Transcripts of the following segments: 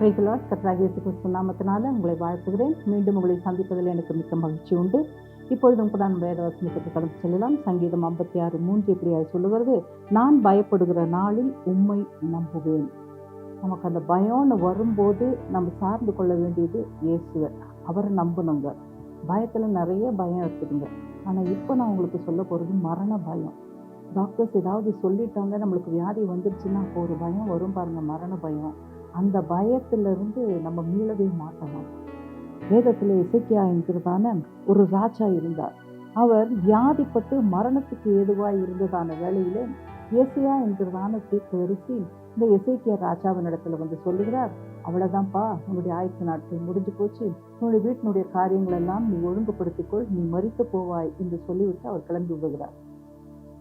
பிரைகலாட் கத்ராக இயேசு கிறிஸ்து நாமத்தினால உங்களை வாழ்த்துகிறேன். மீண்டும் உங்களை சந்திப்பதில் எனக்கு மிக்க மகிழ்ச்சி உண்டு. இப்பொழுதும் கூட நான் வேத வசனத்துக்கு கடந்து செல்லலாம். சங்கீதம் ஐம்பத்தி ஆறு மூன்று இப்படியாக சொல்லுகிறது. நான் பயப்படுகிற நாளில் உண்மை நம்புவேன். நமக்கு அந்த பயம்னு வரும்போது நம்ம சார்ந்து கொள்ள வேண்டியது இயேசுவை. அவரை நம்பணுங்க பயத்தில் நிறைய பயம் இருக்குதுங்க. ஆனால் இப்போ நான் உங்களுக்கு சொல்ல போகிறது மரண பயம். டாக்டர்ஸ் ஏதாவது சொல்லிட்டாங்க நம்மளுக்கு வியாதி வந்துருச்சுன்னா அப்போ ஒரு பயம் வரும் பாருங்க மரண பயம். அந்த பயத்திலிருந்து நம்ம மீளவே மாட்டணும் வேதத்தில் இசைக்கியா என்கிறதான ஒரு ராஜா இருந்தார். அவர் வியாதிப்பட்டு மரணத்துக்கு ஏதுவாய் இருந்ததான வேளையிலே இயேசியா என்கிறதான தீர்க்கதரிசி இந்த இசைக்கிய ராஜாவின் இடத்துல வந்து சொல்லுகிறார் அவ்வளவுதான்ப்பா உன்னுடைய ஆயுசு நாட்கள் முடிஞ்சு போச்சு. உன்னுடைய வீட்டினுடைய காரியங்கள் எல்லாம் நீ ஒழுங்குபடுத்திக்கொள். நீ மறித்து போவாய் என்று சொல்லிவிட்டு அவர் கிளம்பி விடுகிறார்.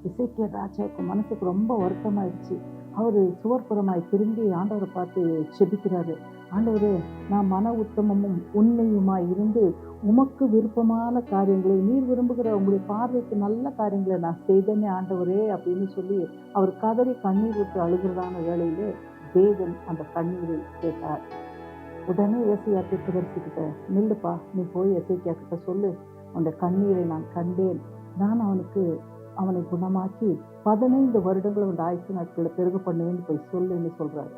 இசைக்கிய ராஜாவுக்கு மனசுக்கு ரொம்ப வருத்தமாயிடுச்சு. அவர் சுவர்புறமாய் திரும்பி ஆண்டவரை பார்த்து செபிக்கிறாரு. ஆண்டவரே நான் மன உத்தமமும் உண்மையுமாய் இருந்து உமக்கு விருப்பமான காரியங்களை நீர் விரும்புகிற உங்களுடைய பார்வைக்கு நல்ல காரியங்களை நான் செய்தேனே ஆண்டவரே அப்படின்னு சொல்லி அவர் கதறி கண்ணீர் விட்டு அழுகிறதான வேளையிலே தேவன் அந்த கண்ணீரை கேட்டார். உடனே ஏசையா தீர்க்கதரிசிக்கிட்ட நில்லுப்பா நீ போய் எசைக்கியா கிட்ட சொல்லு. அந்த கண்ணீரை நான் கண்டேன். நான் அவனுக்கு அவனை குணமாக்கி பதினைந்து வருடங்கள் அவன் ஆயுசு நாட்களை பெருக பண்ணுவேன்னு போய் சொல்லுன்னு சொல்றாரு.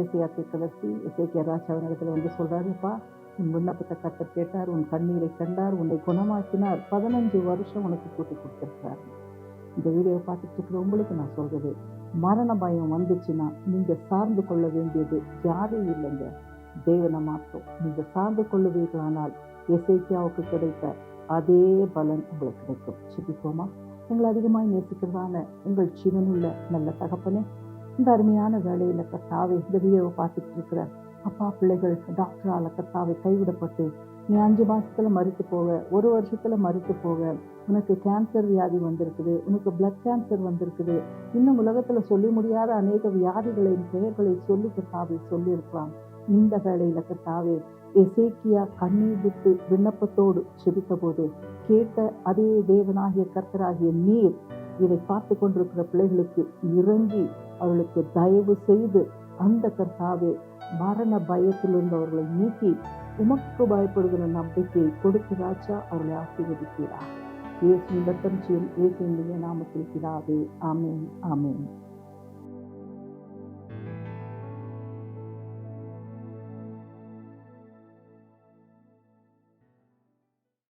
ஏசியா தீர்க்கதர்சி இசைக்கிய ராஜாவின் இடத்துல வந்து சொல்றாருப்பா உன் விண்ணப்பத்தை கத்தர் கேட்டார் உன் கண்ணீரை கண்டார் உன்னை குணமாக்கினார் பதினஞ்சு வருஷம் உனக்கு கூட்டி கொடுத்துருக்கிறார். இந்த வீடியோவை பார்த்துட்டு இருக்கிற உங்களுக்கு நான் சொல்றது மரண பயம் வந்துச்சுன்னா நீங்க சார்ந்து கொள்ள வேண்டியது யாரும் இல்லைங்க. தேவனை மாற்றம் நீங்க சார்ந்து கொள்ளுவீர்களானால் எசைக்கியாவுக்கு கிடைத்த அதே பலன் உங்களுக்கு கிடைக்கும். சிபிப்போமா எங்களை அதிகமாக நேசிக்கிறதான உங்கள் சிவனுள்ள நல்ல தகப்பனே இந்த அருமையான வேலையில கத்தாவை இந்த வீடியோவை பார்த்துட்டு இருக்கிற அப்பா பிள்ளைகள் டாக்டரால் கத்தாவை கைவிடப்பட்டு நீ அஞ்சு மாசத்துல மறித்து போக ஒரு வருஷத்துல மறித்து போக உனக்கு கேன்சர் வியாதி வந்திருக்குது உனக்கு பிளட் கேன்சர் வந்திருக்குது. இன்னும் உலகத்துல சொல்லி முடியாத அநேக வியாதிகளின் பெயர்களை சொல்லி கத்தாவை சொல்லியிருக்கலாம். இந்த வேலையில கத்தாவே எசேக்கியா கண்ணீர் விட்டு விண்ணப்பத்தோடு செபித்தபோது கேட்ட அதே தேவனாகிய கர்த்தராகிய நீர் இதை பார்த்து கொண்டிருக்கிற பிள்ளைகளுக்கு இறங்கி அவர்களுக்கு தயவு செய்து அந்த கர்த்தாவே மரண பயத்தில் இருந்தவர்களை நீக்கி உமக்கு பயப்படுகிற நம்பிக்கையை கொடுத்து ராஜா அவர்களை ஆசீர்வதிக்கிறார். இயேசு ரத்தம் இயேசு நாமத்தில் பிதாவே ஆமேன் ஆமேன்.